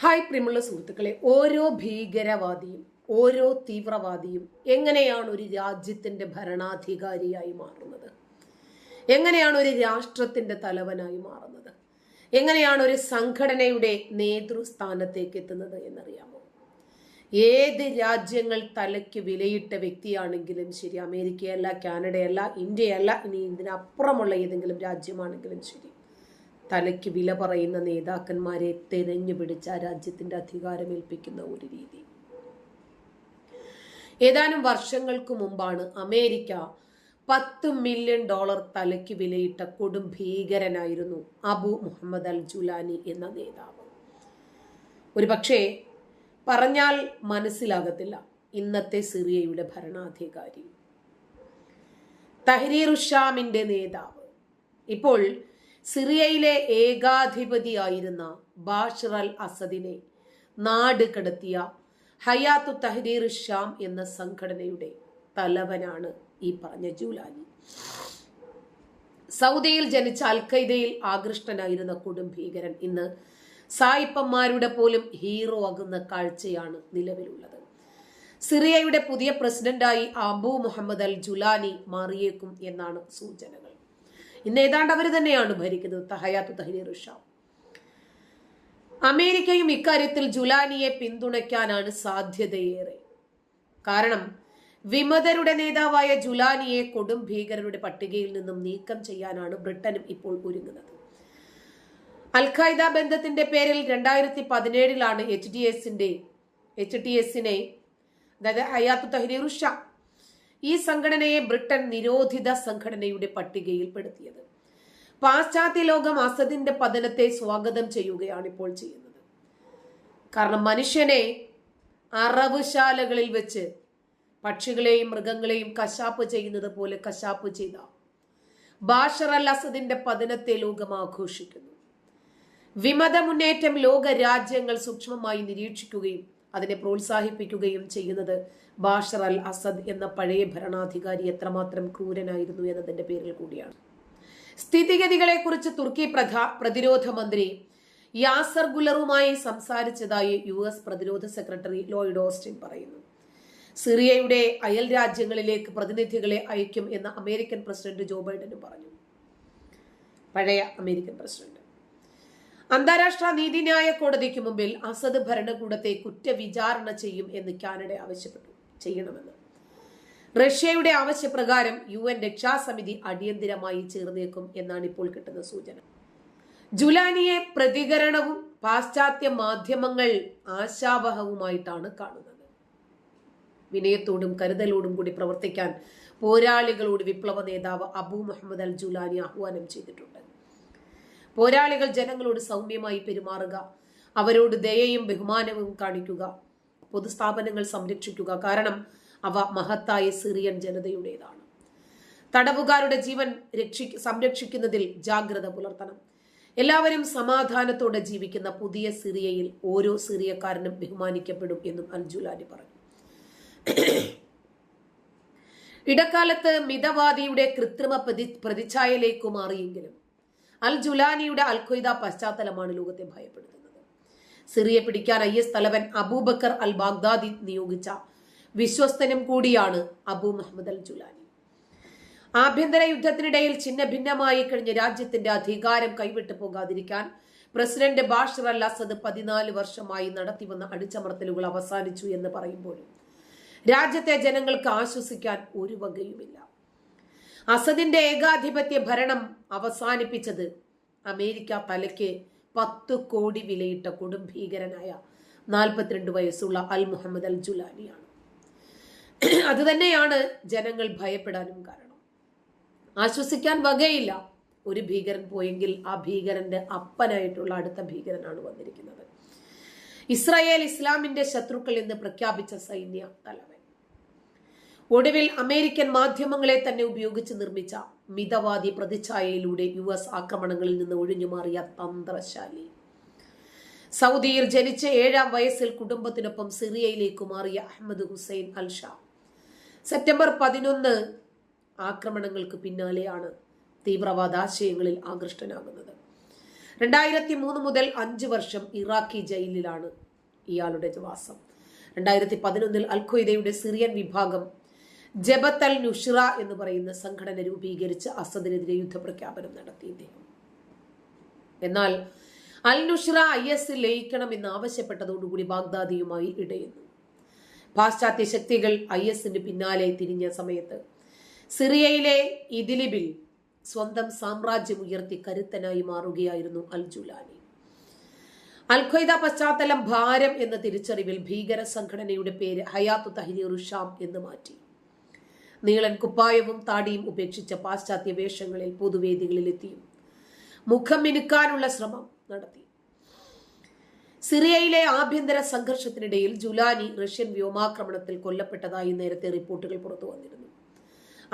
Hi പ്രിയമുള്ള സുഹൃത്തുക്കളെ ഓരോ ഭീകരവാദിയും ഓരോ തീവ്രവാദിയും എങ്ങനെയാണ് ഒരു രാജ്യത്തിന്റെ ഭരണാധികാരിയായി മാറുന്നത്? എങ്ങനെയാണ് ഒരു രാഷ്ട്രത്തിന്റെ തലവനായി മാറുന്നത്? എങ്ങനെയാണ് ഒരു സംഘടനയുടെ നേതൃസ്ഥാനത്തേക്ക് എത്തുന്നത് എന്നറിയാമോ? ഏത് രാജ്യങ്ങൾ തലയ്ക്ക് വിലയിട്ട വ്യക്തിയാണെങ്കിലും ശരി അമേരിക്കയല്ല കാനഡയല്ല ഇന്ത്യയല്ല ഇനി ഇതിനപ്പുറമുള്ള ഏതെങ്കിലും രാജ്യമാണെങ്കിലും ശരി തലയ്ക്ക് വില പറയുന്ന നേതാക്കന്മാരെ തെരഞ്ഞു പിടിച്ച രാജ്യത്തിന്റെ അധികാരമേൽപ്പിക്കുന്ന ഒരു രീതി. ഏതാനും വർഷങ്ങൾക്ക് മുമ്പാണ് അമേരിക്ക പത്ത് മില്യൺ ഡോളർ തലയ്ക്ക് വിലയിട്ട കൊടും ഭീകരനായിരുന്നു അബു മുഹമ്മദ് അൽ ജുലാനി എന്ന നേതാവ്. ഒരു പക്ഷേ പറഞ്ഞാൽ മനസ്സിലാകത്തില്ല ഇന്നത്തെ സിറിയയുടെ ഭരണാധികാരി. തഹരീർ ഉഷാമിന്റെ നേതാവ്. ഇപ്പോൾ സിറിയയിലെ ഏകാധിപതിയായിരുന്ന ബാഷർ അൽ അസദിനെ നാട് കടത്തിയ ഹയാത്തു തഹരീർ ഷാം എന്ന സംഘടനയുടെ തലവനാണ് ഈ പറഞ്ഞ ജൂലാനി. സൗദിയിൽ ജനിച്ച അൽഖൈദയിൽ ആകൃഷ്ടനായിരുന്ന കൊടും ഭീകരൻ ഇന്ന് സായിപ്പന്മാരുടെ പോലും ഹീറോ ആകുന്ന കാഴ്ചയാണ് നിലവിലുള്ളത്. സിറിയയുടെ പുതിയ പ്രസിഡന്റായി അബു മുഹമ്മദ് അൽ ജുലാനി മാറിയേക്കും എന്നാണ് സൂചനകൾ. ഇന്ന് ഏതാണ്ട് അവർ തന്നെയാണ് ഭരിക്കുന്നത് തഹയാത്തു തഹരീർ ഷാം അമേരിക്കയും ഇക്കാര്യത്തിൽ ജുലാനിയെ പിന്തുണയ്ക്കാനാണ് സാധ്യതയേറെ. കാരണം വിമതരുടെ നേതാവായ ജുലാനിയെ കൊടും ഭീകരരുടെ പട്ടികയിൽ നിന്നും നീക്കം ചെയ്യാനാണ് ബ്രിട്ടനും ഇപ്പോൾ ഒരുങ്ങുന്നത്. അൽഖായ്ദ ബന്ധത്തിന്റെ പേരിൽ രണ്ടായിരത്തി പതിനേഴിലാണ് എച്ച് ഡി എസിന്റെ എച്ച് ടി എസിനെ അതായത് അയാത്തു തഹരീർ ഷാ ഈ സംഘടനയെ ബ്രിട്ടൻ നിരോധിത സംഘടനയുടെ പട്ടികയിൽപ്പെടുത്തിയത്. പാശ്ചാത്യ ലോകം അസദിന്റെ പതനത്തെ സ്വാഗതം ചെയ്യുകയാണ് ഇപ്പോൾ ചെയ്യുന്നത്. കാരണം മനുഷ്യനെ അറവുശാലകളിൽ വെച്ച് പക്ഷികളെയും മൃഗങ്ങളെയും കശാപ്പ് ചെയ്യുന്നത് പോലെ കശാപ്പ് ചെയ്ത ബാഷർ അൽ അസദിന്റെ പതനത്തെ ലോകം ആഘോഷിക്കുന്നു. വിമത മുന്നേറ്റം ലോക രാജ്യങ്ങൾ സൂക്ഷ്മമായി നിരീക്ഷിക്കുകയും അതിനെ പ്രോത്സാഹിപ്പിക്കുകയും ചെയ്യുന്നത്. ബാഷർ അൽ അസദ് എന്ന പഴയ ഭരണാധികാരി എത്രമാത്രം ക്രൂരനായിരുന്നു എന്നതിന്റെ പേരിൽ കൂടിയാണ്. സ്ഥിതിഗതികളെക്കുറിച്ച് തുർക്കി പ്രധാ പ്രതിരോധ മന്ത്രി യാസർ ഗുലറുമായി സംസാരിച്ചതായി യു എസ് പ്രതിരോധ സെക്രട്ടറി ലോയിഡ് ഓസ്റ്റിൻ പറയുന്നു. സിറിയയുടെ അയൽ രാജ്യങ്ങളിലേക്ക് പ്രതിനിധികളെ അയക്കും എന്ന് അമേരിക്കൻ പ്രസിഡന്റ് ജോ ബൈഡനും പറഞ്ഞു. പഴയ അമേരിക്കൻ പ്രസിഡന്റ്. അന്താരാഷ്ട്ര നീതിന്യായ കോടതിക്ക് മുമ്പിൽ അസദ് ഭരണകൂടത്തെ കുറ്റവിചാരണ ചെയ്യും എന്ന് കാനഡ ആവശ്യപ്പെട്ടു ചെയ്യണമെന്ന്. റഷ്യയുടെ ആവശ്യപ്രകാരം യു എൻ രക്ഷാസമിതി അടിയന്തിരമായി ചേർന്നേക്കും എന്നാണ് ഇപ്പോൾ കിട്ടുന്ന സൂചന. ജുലാനിയെ പ്രതികരണവും പാശ്ചാത്യ മാധ്യമങ്ങൾ ആശാവഹവുമായിട്ടാണ് കാണുന്നത്. വിനയത്തോടും കരുതലോടും കൂടി പ്രവർത്തിക്കാൻ പോരാളികളോട് വിപ്ലവ നേതാവ് അബു മുഹമ്മദ് അൽ ജുലാനി ആഹ്വാനം ചെയ്തിട്ടുണ്ട്. പോരാളികൾ ജനങ്ങളോട് സൗമ്യമായി പെരുമാറുക. അവരോട് ദയയും ബഹുമാനവും കാണിക്കുക. പൊതുസ്ഥാപനങ്ങൾ സംരക്ഷിക്കുക. കാരണം അവ മഹത്തായ സിറിയൻ ജനതയുടേതാണ്. തടവുകാരുടെ ജീവൻ രക്ഷി സംരക്ഷിക്കുന്നതിൽ ജാഗ്രത പുലർത്തണം. എല്ലാവരും സമാധാനത്തോടെ ജീവിക്കുന്ന പുതിയ സിറിയയിൽ ഓരോ സിറിയക്കാരനും ബഹുമാനിക്കപ്പെടും എന്നും അൽജുലാനി പറഞ്ഞു. ഇടക്കാലത്ത് മിതവാദിയുടെ കൃത്രിമ പ്രതി പ്രതിച്ഛായയിലേക്ക് മാറിയെങ്കിലും അൽ ജുലാനിയുടെ അൽ അൽഖ്വയ്ദ പശ്ചാത്തലമാണ് ലോകത്തെ ഭയപ്പെടുത്തുന്നത്. സിറിയ പിടിക്കാൻ ഐ എസ് തലവൻ അബൂബക്കർ അൽ ബാഗ്ദാദി നിയോഗിച്ച വിശ്വസ്തനും കൂടിയാണ് അബു മുഹമ്മദ് അൽ ജുലാനി. ആഭ്യന്തര യുദ്ധത്തിനിടയിൽ ചിഹ്ന ഭിന്നമായി കഴിഞ്ഞ രാജ്യത്തിന്റെ അധികാരം കൈവിട്ടു പോകാതിരിക്കാൻ പ്രസിഡന്റ് ബാഷർ അൽ അസദ് പതിനാല് വർഷമായി നടത്തിവന്ന അടിച്ചമർത്തലുകൾ അവസാനിച്ചു എന്ന് പറയുമ്പോഴും രാജ്യത്തെ ജനങ്ങൾക്ക് ആശ്വസിക്കാൻ ഒരു വകയുമില്ല. അസദിന്റെ ഏകാധിപത്യ ഭരണം അവസാനിപ്പിച്ചത് അമേരിക്ക തലയ്ക്ക് പത്ത് കോടി വിലയിട്ട കൊടും ഭീകരനായ നാൽപ്പത്തിരണ്ട് വയസ്സുള്ള അൽ മുഹമ്മദ് അൽ ജുലാനിയാണ്. അതുതന്നെയാണ് ജനങ്ങൾ ഭയപ്പെടാനും കാരണം. ആശ്വസിക്കാൻ വകയില്ല. ഒരു ഭീകരൻ പോയെങ്കിൽ ആ ഭീകരന്റെ അപ്പനായിട്ടുള്ള അടുത്ത ഭീകരനാണ് വന്നിരിക്കുന്നത്. ഇസ്രായേൽ ഇസ്ലാമിന്റെ ശത്രുക്കൾ എന്ന് പ്രഖ്യാപിച്ച സൈന്യ തലവൻ ഒടുവിൽ അമേരിക്കൻ മാധ്യമങ്ങളെ തന്നെ ഉപയോഗിച്ച് നിർമ്മിച്ച മിതവാദി പ്രതിച്ഛായയിലൂടെ യു എസ് ആക്രമണങ്ങളിൽ നിന്ന് ഒഴിഞ്ഞുമാറിയ തന്ത്രശാലി. സൗദിയിൽ ജനിച്ച ഏഴാം വയസ്സിൽ കുടുംബത്തിനൊപ്പം സിറിയയിലേക്ക് മാറിയ Ahmed Hussein al Sharaa September പതിനൊന്ന് ആക്രമണങ്ങൾക്ക് പിന്നാലെയാണ് തീവ്രവാദ ആശയങ്ങളിൽ ആകൃഷ്ടനാകുന്നത്. രണ്ടായിരത്തി മൂന്ന് മുതൽ അഞ്ച് വർഷം ഇറാഖി ജയിലിലാണ് ഇയാളുടെ വാസം രണ്ടായിരത്തി പതിനൊന്നിൽ അൽഖ്വയ്ദയുടെ സിറിയൻ വിഭാഗം ജബത്ത് അൽ നുഷ്റ എന്ന് പറയുന്ന സംഘടന രൂപീകരിച്ച് അസദിനെതിരെ യുദ്ധപ്രഖ്യാപനം നടത്തി ഇദ്ദേഹം. എന്നാൽ അൽ നുഷ്റ ഐ എസ് ലയിക്കണമെന്ന് ആവശ്യപ്പെട്ടതോടുകൂടി ബാഗ്ദാദിയുമായി ഇടയുന്നു. പാശ്ചാത്യ ശക്തികൾ ഐ എസിന് പിന്നാലെ തിരിഞ്ഞ സമയത്ത് സിറിയയിലെ ഇദിലിബിൽ സ്വന്തം സാമ്രാജ്യം ഉയർത്തി കരുത്തനായി മാറുകയായിരുന്നു അൽ ജുലാനി. അൽ ഖ്വയ്ദ പശ്ചാത്തലം ഭാരം എന്ന തിരിച്ചറിവിൽ ഭീകര സംഘടനയുടെ പേര് ഹയാത്തു തഹ്രീർ ഷാം എന്ന് മാറ്റി. നീളൻ കുപ്പായവും താടിയും ഉപേക്ഷിച്ച പാശ്ചാത്യ വേഷങ്ങളിൽ പൊതുവേദികളിലെത്തിയും മുഖം മിനുക്കാനുള്ള ശ്രമം നടത്തി. സിറിയയിലെ ആഭ്യന്തര സംഘർഷത്തിനിടയിൽ ജുലാനി റഷ്യൻ വ്യോമാക്രമണത്തിൽ കൊല്ലപ്പെട്ടതായി നേരത്തെ റിപ്പോർട്ടുകൾ പുറത്തു വന്നിരുന്നു.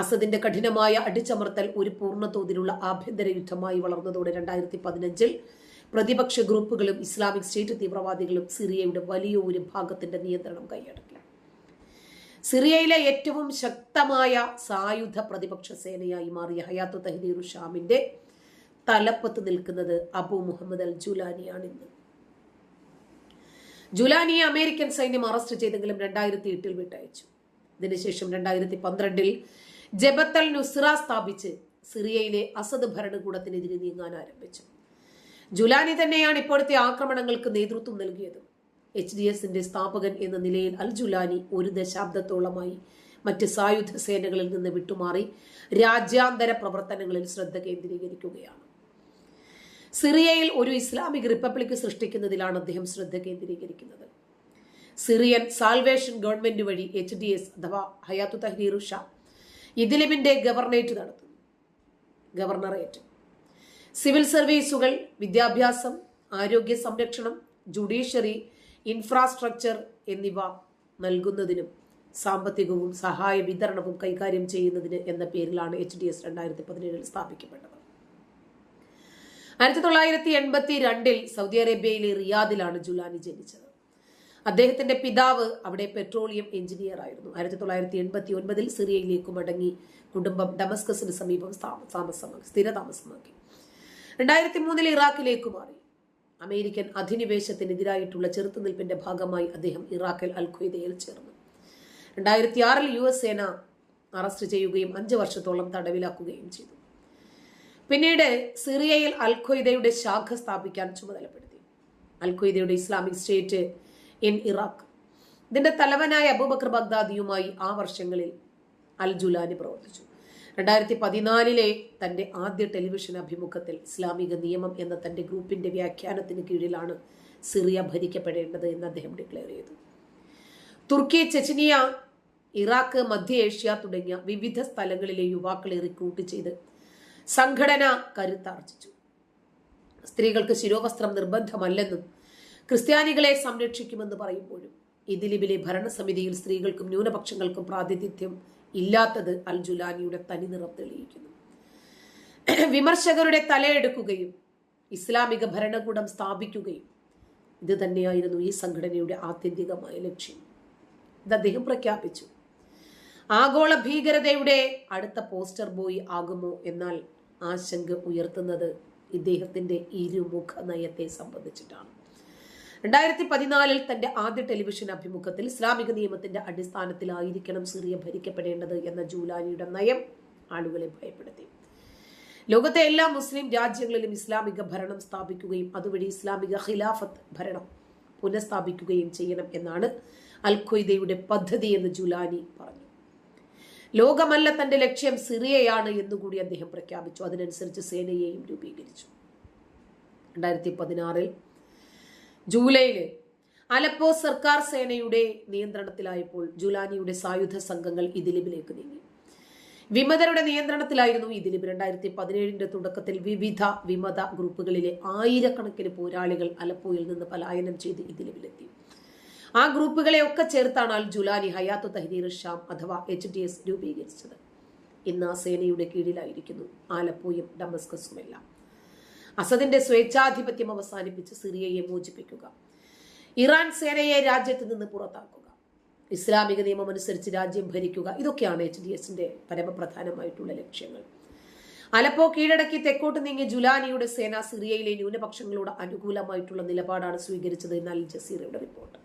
അസദിന്റെ കഠിനമായ അടിച്ചമർത്തൽ ഒരു പൂർണതോതിലുള്ള ആഭ്യന്തര യുദ്ധമായി വളർന്നതോടെ രണ്ടായിരത്തി പതിനഞ്ചിൽ പ്രതിപക്ഷ ഗ്രൂപ്പുകളും ഇസ്ലാമിക് സ്റ്റേറ്റ് തീവ്രവാദികളും സിറിയയുടെ വലിയ ഒരു ഭാഗത്തിന്റെ നിയന്ത്രണം കൈയടക്കി. സിറിയയിലെ ഏറ്റവും ശക്തമായ സായുധ പ്രതിപക്ഷ സേനയായി മാറിയ ഹയാത്ത് തഹദീർ ഷാമിന്റെ തലപ്പത്ത് നിൽക്കുന്നത് അബു മുഹമ്മദ് അൽ ജുലാനിയാണ് ഇന്ന് ജുലാനിയെ അമേരിക്കൻ സൈന്യം അറസ്റ്റ് ചെയ്തെങ്കിലും രണ്ടായിരത്തി എട്ടിൽ വിട്ടയച്ചു. ഇതിനുശേഷം രണ്ടായിരത്തി പന്ത്രണ്ടിൽ ജബത്തൽ നുസ്ര സ്ഥാപിച്ച് സിറിയയിലെ അസദ് ഭരണകൂടത്തിനെതിരെ നീങ്ങാൻ ആരംഭിച്ചു. ജുലാനി തന്നെയാണ് ഇപ്പോഴത്തെ ആക്രമണങ്ങൾക്ക് നേതൃത്വം നൽകിയത്. എച്ച് ഡി എസിന്റെ സ്ഥാപകൻ എന്ന നിലയിൽ അൽ ജുലാനി ഒരു ദശാബ്ദത്തോളമായി മറ്റ് സായുധ സേനകളിൽ നിന്ന് വിട്ടുമാറി രാജ്യാന്തര പ്രവർത്തനങ്ങളിൽ ശ്രദ്ധ കേന്ദ്രീകരിക്കുകയാണ്. സിറിയയിൽ ഒരു ഇസ്ലാമിക് റിപ്പബ്ലിക് സൃഷ്ടിക്കുന്നതിലാണ് അദ്ദേഹം ശ്രദ്ധ കേന്ദ്രീകരിക്കുന്നത്. സിറിയൻ സാൽവേഷൻ ഗവൺമെന്റ് വഴി എച്ച് ഡി എസ് അഥവാ ഹയാത്തു തഹ്രീർ ഷാ ഇതിലിമിന്റെ ഗവർണേറ്റ് നടത്തുന്നു. ഗവർണറേറ്റ്. സിവിൽ സർവീസുകൾ വിദ്യാഭ്യാസം ആരോഗ്യ സംരക്ഷണം ജുഡീഷ്യറി ഇൻഫ്രാസ്ട്രക്ചർ എന്നിവ നൽകുന്നതിനും സാമ്പത്തികവും സഹായ വിതരണവും കൈകാര്യം ചെയ്യുന്നതിന് എന്ന പേരിലാണ് എച്ച് ഡി എസ് രണ്ടായിരത്തി പതിനേഴിൽ സ്ഥാപിക്കപ്പെട്ടത്. ആയിരത്തി തൊള്ളായിരത്തി എൺപത്തി രണ്ടിൽ സൗദി അറേബ്യയിലെ റിയാദിലാണ് ജുലാനി ജനിച്ചത്. അദ്ദേഹത്തിന്റെ പിതാവ് അവിടെ പെട്രോളിയം എഞ്ചിനീയർ ആയിരുന്നു. ആയിരത്തി തൊള്ളായിരത്തി എൺപത്തി ഒൻപതിൽ സിറിയയിലേക്ക് മടങ്ങി കുടുംബം ഡമസ്കസിന് സമീപം താമസമാക്കി സ്ഥിരതാമസമാക്കി. രണ്ടായിരത്തി മൂന്നിൽ ഇറാഖിലേക്ക് മാറി. അമേരിക്കൻ അധിനിവേശത്തിനെതിരായിട്ടുള്ള ചെറുത്തുനിൽപ്പിന്റെ ഭാഗമായി അദ്ദേഹം ഇറാഖിൽ അൽ ഖ്വയ്ദയിൽ ചേർന്നു. രണ്ടായിരത്തി ആറിൽ യു എസ് സേന അറസ്റ്റ് ചെയ്യുകയും അഞ്ച് വർഷത്തോളം തടവിലാക്കുകയും ചെയ്തു. പിന്നീട് സിറിയയിൽ അൽ ഖ്വയ്ദയുടെ ശാഖ സ്ഥാപിക്കാൻ ചുമതലപ്പെടുത്തി. അൽ ഖ്വയ്ദയുടെ ഇസ്ലാമിക് സ്റ്റേറ്റ് ഇൻ ഇറാഖ്. ഇതിന്റെ തലവനായ അബൂബക്കർ ബഗ്ദാദിയുമായി ആ വർഷങ്ങളിൽ അൽ ജുലാനി പ്രവർത്തിച്ചു. രണ്ടായിരത്തി പതിനാലിലെ തന്റെ ആദ്യ ടെലിവിഷൻ അഭിമുഖത്തിൽ ഇസ്ലാമിക നിയമം എന്ന തന്റെ ഗ്രൂപ്പിന്റെ വ്യാഖ്യാനത്തിന് കീഴിലാണ് സിറിയ ഭരിക്കപ്പെടേണ്ടത് എന്ന് അദ്ദേഹം ഡിക്ലെയർ ചെയ്തു. തുർക്കി ചെച്ചിനിയ ഇറാഖ് മധ്യ ഏഷ്യ തുടങ്ങിയ വിവിധ സ്ഥലങ്ങളിലെ യുവാക്കളെ റിക്രൂട്ട് ചെയ്ത് സംഘടന കരുത്താർജിച്ചു. സ്ത്രീകൾക്ക് ശിരോവസ്ത്രം നിർബന്ധമല്ലെന്നും ക്രിസ്ത്യാനികളെ സംരക്ഷിക്കുമെന്ന് പറയുമ്പോഴും ഇദിലിബിലെ ഭരണസമിതിയിൽ സ്ത്രീകൾക്കും ന്യൂനപക്ഷങ്ങൾക്കും പ്രാതിനിധ്യം ഇല്ലാത്തത് അൽ ജുലാനിയുടെ തനിനിറം തെളിയിക്കുന്നു. വിമർശകരുടെ തലയെടുക്കുകയും ഇസ്ലാമിക ഭരണകൂടം സ്ഥാപിക്കുകയും ഇത് തന്നെയായിരുന്നു ഈ സംഘടനയുടെ ആത്യന്തികമായ ലക്ഷ്യം. ഇത് അദ്ദേഹം പ്രഖ്യാപിച്ചു. ആഗോള ഭീകരതയുടെ അടുത്ത പോസ്റ്റർ ബോയ് ആകുമോ എന്നാൽ ആശങ്ക ഉയർത്തുന്നത് ഇദ്ദേഹത്തിന്റെ ഇരുമുഖ നയത്തെ സംബന്ധിച്ചിട്ടാണ്. രണ്ടായിരത്തി പതിനാലിൽ തന്റെ ആദ്യ ടെലിവിഷൻ അഭിമുഖത്തിൽ ഇസ്ലാമിക നിയമത്തിന്റെ അടിസ്ഥാനത്തിലായിരിക്കണം സിറിയ ഭരിക്കപ്പെടേണ്ടത് എന്ന ജൂലാനിയുടെ നയം ആളുകളെ ഭയപ്പെടുത്തി. ലോകത്തെ എല്ലാ മുസ്ലിം രാജ്യങ്ങളിലും ഇസ്ലാമിക ഭരണം സ്ഥാപിക്കുകയും അതുവഴി ഇസ്ലാമിക ഖിലാഫത്ത് ഭരണം പുനഃസ്ഥാപിക്കുകയും ചെയ്യണം എന്നാണ് അൽ ഖ്വയ്ദയുടെ പദ്ധതി എന്ന് ജുലാനി പറഞ്ഞു. ലോകമല്ല തന്റെ ലക്ഷ്യം സിറിയയാണ് എന്നുകൂടി അദ്ദേഹം പ്രഖ്യാപിച്ചു. അതിനനുസരിച്ച് സേനയെയും രൂപീകരിച്ചു. രണ്ടായിരത്തി പതിനാറിൽ ജൂലൈയിൽ അലപ്പോ സർക്കാർ സേനയുടെ നിയന്ത്രണത്തിലായപ്പോൾ ജുലാനിയുടെ സായുധ സംഘങ്ങൾ ഇദിലിബിലേക്ക് നീങ്ങി. വിമതരുടെ നിയന്ത്രണത്തിലായിരുന്നു ഇദിലിബ്. രണ്ടായിരത്തി പതിനേഴിന്റെ തുടക്കത്തിൽ വിവിധ വിമത ഗ്രൂപ്പുകളിലെ ആയിരക്കണക്കിന് പോരാളികൾ അലപ്പോയിൽ നിന്ന് പലായനം ചെയ്ത് ഇതിലിബിലെത്തി ആ ഗ്രൂപ്പുകളെ ഒക്കെ ചേർത്താണ് al Jolani Hayat Tahrir Sham അഥവാ എച്ച് ഡി എസ് രൂപീകരിച്ചത്. ഇന്ന് ആ സേനയുടെ കീഴിലായിരിക്കുന്നു ആലപ്പുഴയും ഡമസ്കസുമെല്ലാം. അസദിന്റെ സ്വേച്ഛാധിപത്യം അവസാനിപ്പിച്ച് സിറിയയെ മോചിപ്പിക്കുക. ഇറാൻ സേനയെ രാജ്യത്ത് നിന്ന് പുറത്താക്കുക. ഇസ്ലാമിക നിയമം അനുസരിച്ച് രാജ്യം ഭരിക്കുക. ഇതൊക്കെയാണ് എച്ച് ഡി എസിന്റെ പരമപ്രധാനമായിട്ടുള്ള ലക്ഷ്യങ്ങൾ. അലപ്പോ കീഴടക്കി തെക്കോട്ട് നീങ്ങിയ ജുലാനിയുടെ സേന സിറിയയിലെ ന്യൂനപക്ഷങ്ങളോട് അനുകൂലമായിട്ടുള്ള നിലപാടാണ് സ്വീകരിച്ചത് എന്ന് അൽ ജസീറയുടെ റിപ്പോർട്ട്.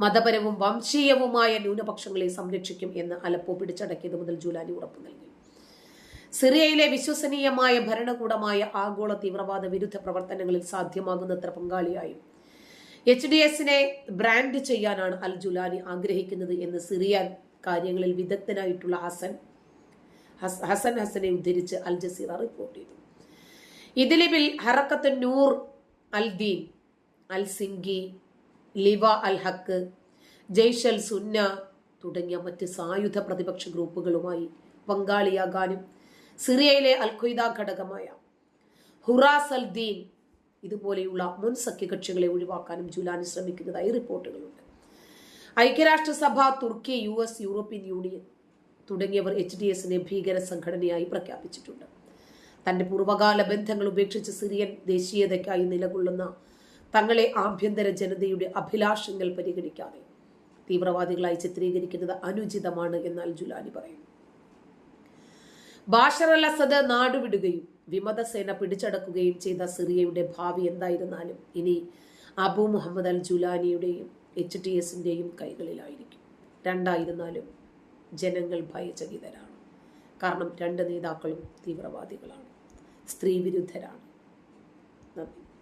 മതപരവും വംശീയവുമായ ന്യൂനപക്ഷങ്ങളെ സംരക്ഷിക്കും എന്ന് അലപ്പോ പിടിച്ചടക്കിയത് മുതൽ ജുലാനി ഉറപ്പു നൽകി സിറിയയിലെ വിശ്വസനീയമായ ഭരണകൂടമായ ആഗോള തീവ്രവാദ വിരുദ്ധ പ്രവർത്തനങ്ങളിൽ സാധ്യമാകുന്നത്ര പങ്കാളിയായും. എച്ച് ഡി എസിനെ ബ്രാൻഡ് ചെയ്യാനാണ് അൽ ജുലാനി ആഗ്രഹിക്കുന്നത് എന്ന് സിറിയൻ കാര്യങ്ങളിൽ വിദഗ്ധനായിട്ടുള്ള ഹസൻ ഹസൻ ഹസനെ ഉദ്ധരിച്ച് അൽ ജസീറ റിപ്പോർട്ട് ചെയ്തു. ഇതിലിബിൽ ഹറക്കത്ത് നൂർ അൽ ദീൻ അൽ സിംഗി ലിവ അൽ ഹക്ക് ജയ്ഷൽ സുന്ന തുടങ്ങിയ മറ്റ് സായുധ പ്രതിപക്ഷ ഗ്രൂപ്പുകളുമായി പങ്കാളിയാകാനും സിറിയയിലെ അൽ ഖ്വയ്ദ ഘടകമായ ഹുറാസ് അൽ ദീൻ ഇതുപോലെയുള്ള മുൻ സഖ്യകക്ഷികളെ ഒഴിവാക്കാനും ജുലാനി ശ്രമിക്കുന്നതായി റിപ്പോർട്ടുകളുണ്ട്. ഐക്യരാഷ്ട്രസഭ Turkey U S European Union തുടങ്ങിയവർ എച്ച് ഡി എസിനെ ഭീകര സംഘടനയായി പ്രഖ്യാപിച്ചിട്ടുണ്ട്. തന്റെ പൂർവകാല ബന്ധങ്ങൾ ഉപേക്ഷിച്ച് സിറിയൻ ദേശീയതയ്ക്കായി നിലകൊള്ളുന്ന തങ്ങളെ ആഭ്യന്തര ജനതയുടെ അഭിലാഷങ്ങൾ പരിഗണിക്കാതെ തീവ്രവാദികളായി ചിത്രീകരിക്കുന്നത് അനുചിതമാണ് എന്നാൽ ജുലാനി പറയുന്നു. ബാഷർ അൽ അസദ് നാടുവിടുകയും വിമതസേന പിടിച്ചടക്കുകയും ചെയ്ത സിറിയയുടെ ഭാവി എന്തായിരുന്നാലും ഇനി അബു മുഹമ്മദ് അൽ ജുലാനിയുടെയും എച്ച് ടി എസിന്റെയും കൈകളിലായിരിക്കും. രണ്ടായിരുന്നാലും ജനങ്ങൾ ഭയചകിതരാണ്. കാരണം രണ്ട് നേതാക്കളും തീവ്രവാദികളാണ്. സ്ത്രീ വിരുദ്ധരാണ്